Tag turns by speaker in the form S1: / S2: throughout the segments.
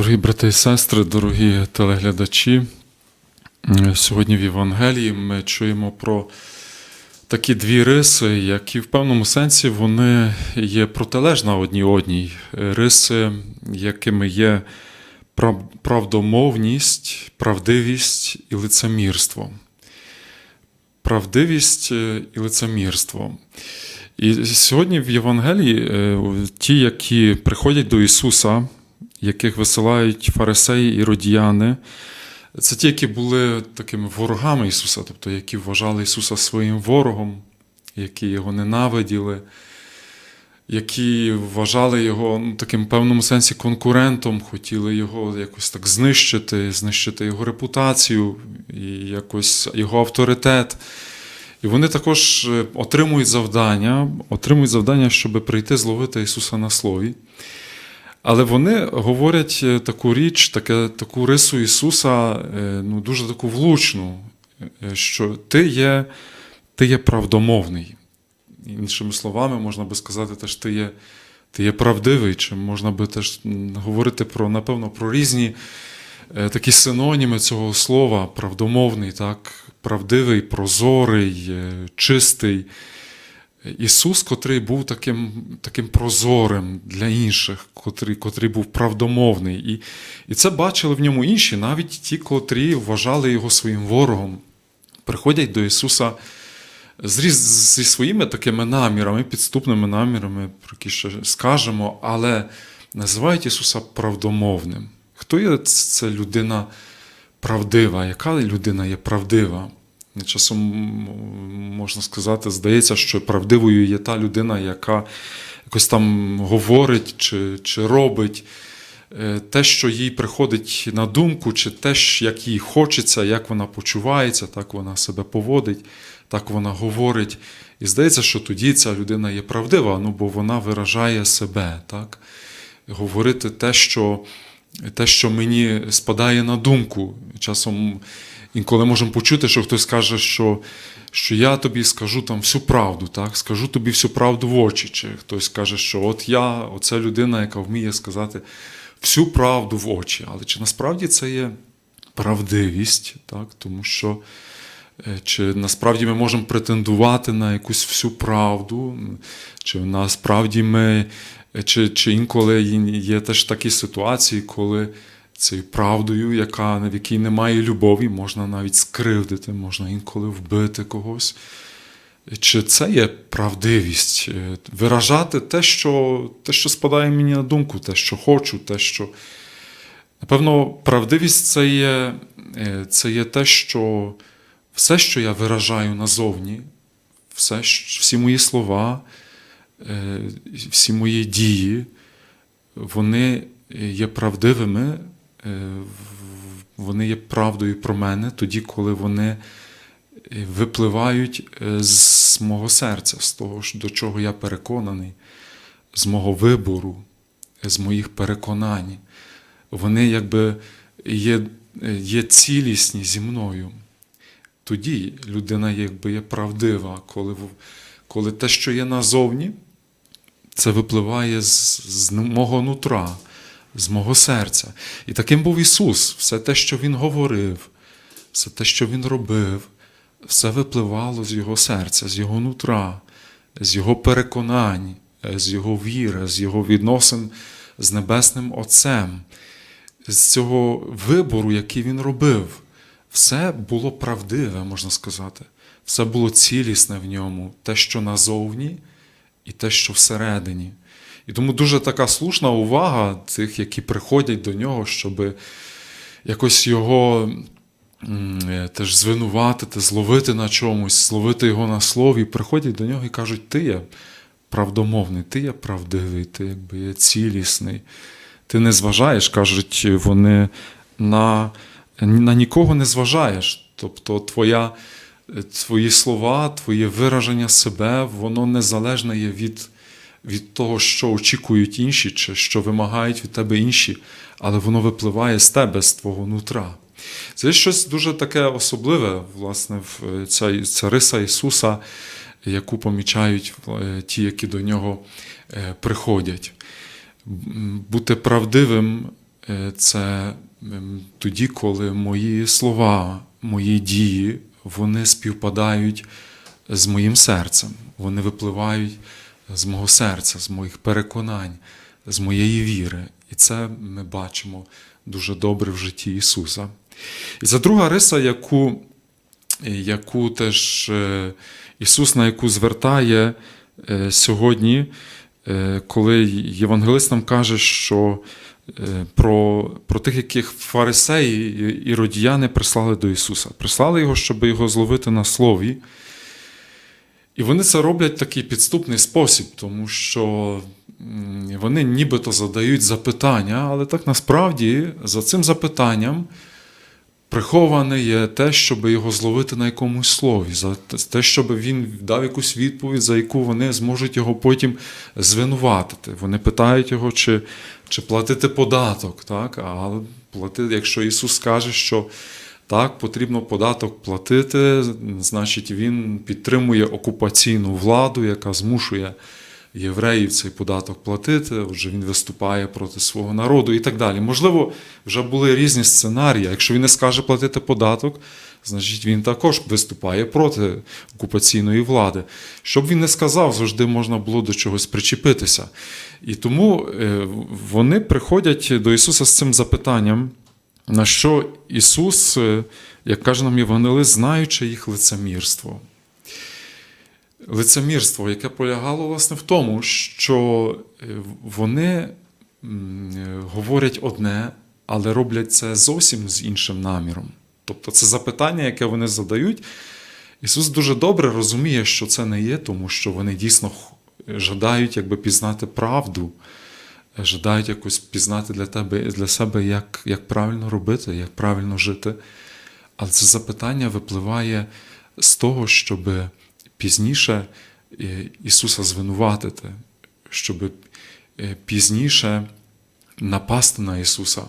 S1: Дорогі брати і сестри, дорогі телеглядачі, е, сьогодні в Євангелії ми чуємо про такі дві риси, які в певному сенсі вони є протилежна одній одній. Е, Риси, якими є правдомовність, правдивість і лицемірство. Правдивість е, і лицемірство. І сьогодні в Євангелії ті, які приходять до Ісуса, яких висилають фарисеї і родіяни, це ті, які були такими ворогами Ісуса, тобто які вважали Ісуса своїм ворогом, які його ненавиділи, які вважали його ну, таким певному сенсі конкурентом, хотіли його якось так знищити, знищити його репутацію, і якось його авторитет. І вони також е, отримують завдання, отримують завдання, щоб прийти зловити Ісуса на слові. Але вони говорять е, таку річ, таке, таку рису Ісуса, е, ну, дуже таку влучну, е, що ти є, ти є правдомовний. Іншими словами, можна би сказати, теж ти є, ти є правдивий, чи можна би теж говорити про, напевно, про різні такі синоніми цього слова, правдомовний, так, правдивий, прозорий, чистий. Ісус, котрий був таким, таким прозорим для інших, котрий, котрий був правдомовний. І, і це бачили в ньому інші, навіть ті, котрі вважали його своїм ворогом, приходять до Ісуса з зі своїми такими намірами, підступними намірами, про які ще скажемо, але називають Ісуса правдомовним. Хто є це людина правдива? Яка людина є правдива? Часом можна сказати, здається, що правдивою є та людина, яка якось там говорить чи, чи робить е, те, що їй приходить на думку, чи те, як їй хочеться, як вона почувається, так вона себе поводить, так вона говорить. І здається, що тоді ця людина є правдива, ну, бо вона виражає себе. Так? Говорити те, що, те, що мені спадає на думку. Часом інколи можемо почути, що хтось каже, що, що я тобі скажу там всю правду, так? скажу тобі всю правду в очі. Чи хтось каже, що от я, оця людина, яка вміє сказати всю правду в очі. Але чи насправді це є правдивість, так? тому що е, чи насправді ми можемо претендувати на якусь всю правду, чи насправді ми, чи, чи інколи є теж такі ситуації, коли цією правдою, яка, в якій немає любові, можна навіть скривдити, можна інколи вбити когось. Чи це є правдивість? Е, Виражати те, що, те, що спадає мені на думку, те, що хочу, те, що. Напевно, правдивість це є, е, це є те, що все, що я виражаю назовні, все, всі мої слова, всі мої дії, вони є правдивими, е, вони є правдою про мене тоді, коли вони е, випливають е, з мого серця, з того, до чого я переконаний, з мого вибору, з моїх переконань. Вони якби є, є цілісні зі мною. Тоді людина якби є правдива, коли, коли те, що є назовні, це випливає з, з мого нутра, з мого серця. І таким був Ісус. Все те, що Він говорив, все те, що Він робив, все випливало з Його серця, з Його нутра, з Його переконань, е, з Його віри, з Його відносин з Небесним Отцем, з цього вибору, який Він робив. Все було правдиве, можна сказати. Все було цілісне в ньому, те, що назовні, і те, що всередині. І тому дуже така слушна увага тих, які приходять до нього, щоб якось його е, теж звинуватити, зловити на чомусь, зловити його на слові, приходять до нього і кажуть: ти є правдомовний, ти є правдивий, ти якби є цілісний. Ти не зважаєш, кажуть вони, на, на нікого не зважаєш. Тобто твоя, твої слова, твоє вираження себе, воно незалежне є від, від того, що очікують інші, чи що вимагають від тебе інші, але воно випливає з тебе, з твого нутра. Це щось дуже таке особливе, власне, е, ця, ця риса Ісуса, яку помічають е, ті, які до нього е, приходять. Бути правдивим це ем, тоді, коли мої слова, мої дії, вони співпадають з моїм серцем, вони випливають з мого серця, з моїх переконань, з моєї віри. І це ми бачимо дуже добре в житті Ісуса. І це друга риса, яку, яку теж е, Ісус на яку звертає е, сьогодні, е, коли євангелист нам каже, що про, про тих, яких фарисеї і іродіяни прислали до Ісуса. Прислали його, щоб його зловити на слові. І вони це роблять в такий підступний спосіб, тому що вони нібито задають запитання, але так насправді за цим запитанням приховане є те, щоб його зловити на якомусь слові, за те, щоб він дав якусь відповідь, за яку вони зможуть його потім звинуватити. Вони питають його, чи, чи платити податок. Так? А платити, якщо Ісус каже, що так, потрібно податок платити, значить він підтримує окупаційну владу, яка змушує євреїв цей податок платити. Отже, він виступає проти свого народу і так далі. Можливо, вже були різні сценарії. Якщо він не скаже платити податок, значить він також виступає проти окупаційної влади. Щоб він не сказав, завжди можна було до чогось причепитися. І тому е, вони приходять до Ісуса з цим запитанням. На що Ісус, е, як каже нам Євангелист, знаючи їх лицемірство. Лицемірство, яке полягало власне в тому, що е, вони е, говорять одне, але роблять це зовсім з іншим наміром. Тобто це запитання, яке вони задають, Ісус дуже добре розуміє, що це не є, тому що вони дійсно жадають якби пізнати правду жадають якось пізнати для тебе для себе, як, як правильно робити, як правильно жити. Але це запитання випливає з того, щоб пізніше е, Ісуса звинуватити, щоб е, пізніше напасти на Ісуса.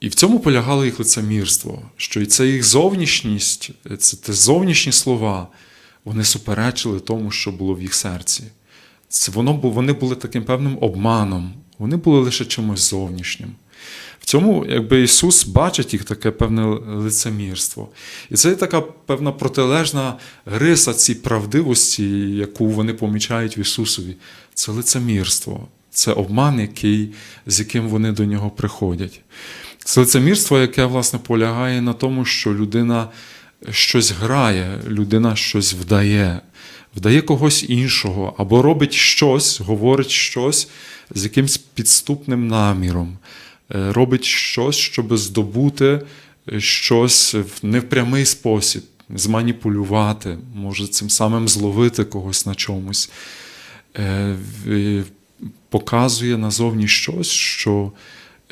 S1: І в цьому полягало їх лицемірство, що і це їх зовнішність, це те зовнішні слова, вони суперечили тому, що було в їх серці. Це воно вони були таким певним обманом, вони були лише чимось зовнішнім. В цьому, якби Ісус бачить їх таке певне лицемірство. І це така певна протилежна риса цій правдивості, яку вони помічають в Ісусові. Це лицемірство, це обман, який, з яким вони до нього приходять. Це лицемірство, яке, власне, полягає на тому, що людина щось грає, людина щось вдає, вдає когось іншого, або робить щось, говорить щось з якимсь підступним наміром, робить щось, щоб здобути е, щось в невпрямий спосіб, зманіпулювати, може цим самим зловити когось на чомусь. Е, Показує назовні щось, що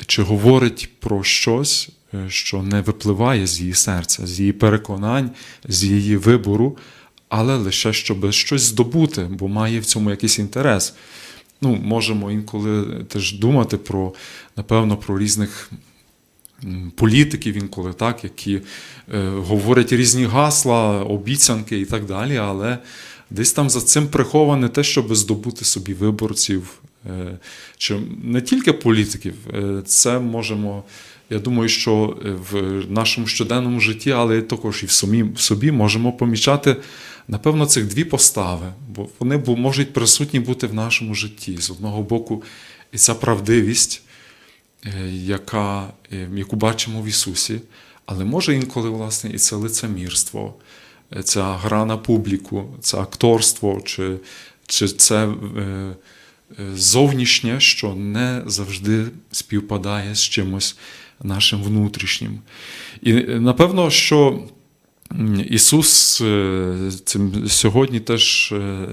S1: чи говорить про щось, е, що не випливає з її серця, з її переконань, з її вибору, але лише щоб щось здобути, бо має в цьому якийсь інтерес. Ну, можемо інколи теж думати про, напевно, про різних політиків інколи, так, які е, говорять різні гасла, обіцянки і так далі, але десь там за цим приховане те, щоб здобути собі виборців, е, чи не тільки політиків, е, це можемо. Я думаю, що в нашому щоденному житті, але також і в собі, в собі можемо помічати, напевно, цих дві постави, бо вони можуть присутні бути в нашому житті. З одного боку, і ця правдивість, е, яка, е, яку бачимо в Ісусі, але може інколи, власне, і це лицемірство, е, ця гра на публіку, це акторство, чи, чи це. Зовнішнє, що не завжди співпадає з чимось нашим внутрішнім. І напевно, що Ісус е, цим сьогодні теж е,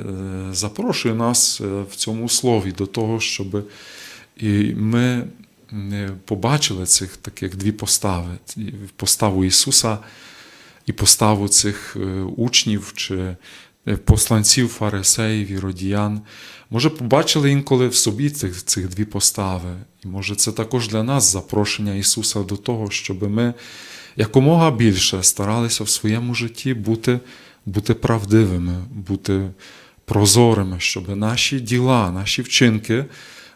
S1: запрошує нас е, в цьому слові до того, щоб і ми побачили цих таких дві постави: поставу Ісуса і поставу цих учнів чи посланців фарисеїв і родіян. Може, побачили інколи в собі цих, цих дві постави. І може, це також для нас запрошення Ісуса до того, щоб ми якомога більше старалися в своєму житті бути, бути правдивими, бути прозорими, щоб наші діла, наші вчинки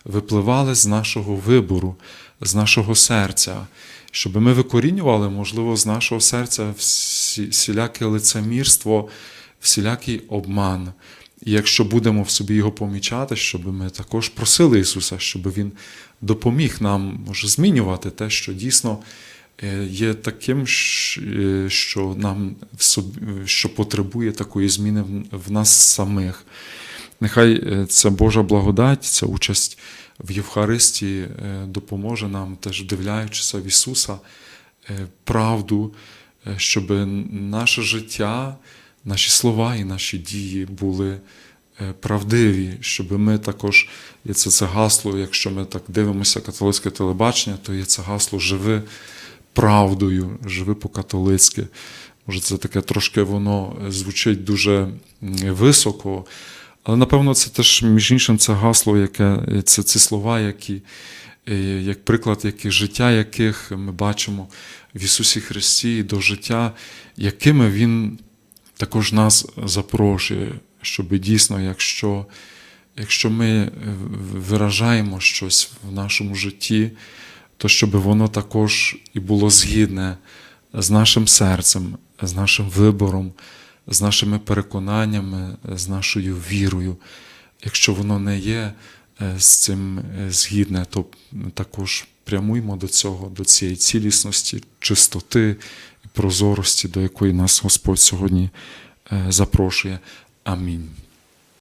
S1: випливали з нашого вибору, з нашого серця, щоб ми викорінювали, можливо, з нашого серця всіляке лицемірство, всілякий обман. І якщо будемо в собі його помічати, щоб ми також просили Ісуса, щоб Він допоміг нам може змінювати те, що дійсно є таким, е, що нам в собі, що потребує такої зміни в- нас самих. Нехай е, ця Божа благодать, ця участь в Євхаристії е, допоможе нам, теж вдивляючися в Ісуса, е, правду, е, щоб наше життя, наші слова і наші дії були е, правдиві, щоб ми також, є це, це гасло, якщо ми так дивимося католицьке телебачення, то є це гасло живи правдою, живи по-католицьки. Може, це таке трошки воно звучить дуже високо. Але напевно це теж, між іншим, це гасло, яке це ці слова, які, е, як приклад, які, життя яких ми бачимо в Ісусі Христі до життя, якими Він також нас запрошує, щоб дійсно, якщо, якщо ми е, виражаємо щось в нашому житті, то щоб воно також і було згідне з нашим серцем, з нашим вибором, з нашими переконаннями, з нашою вірою. Якщо воно не є е, з цим е, згідне, то також прямуємо до цього, до цієї цілісності, чистоти і прозорості, до якої нас Господь сьогодні е, запрошує. Амінь.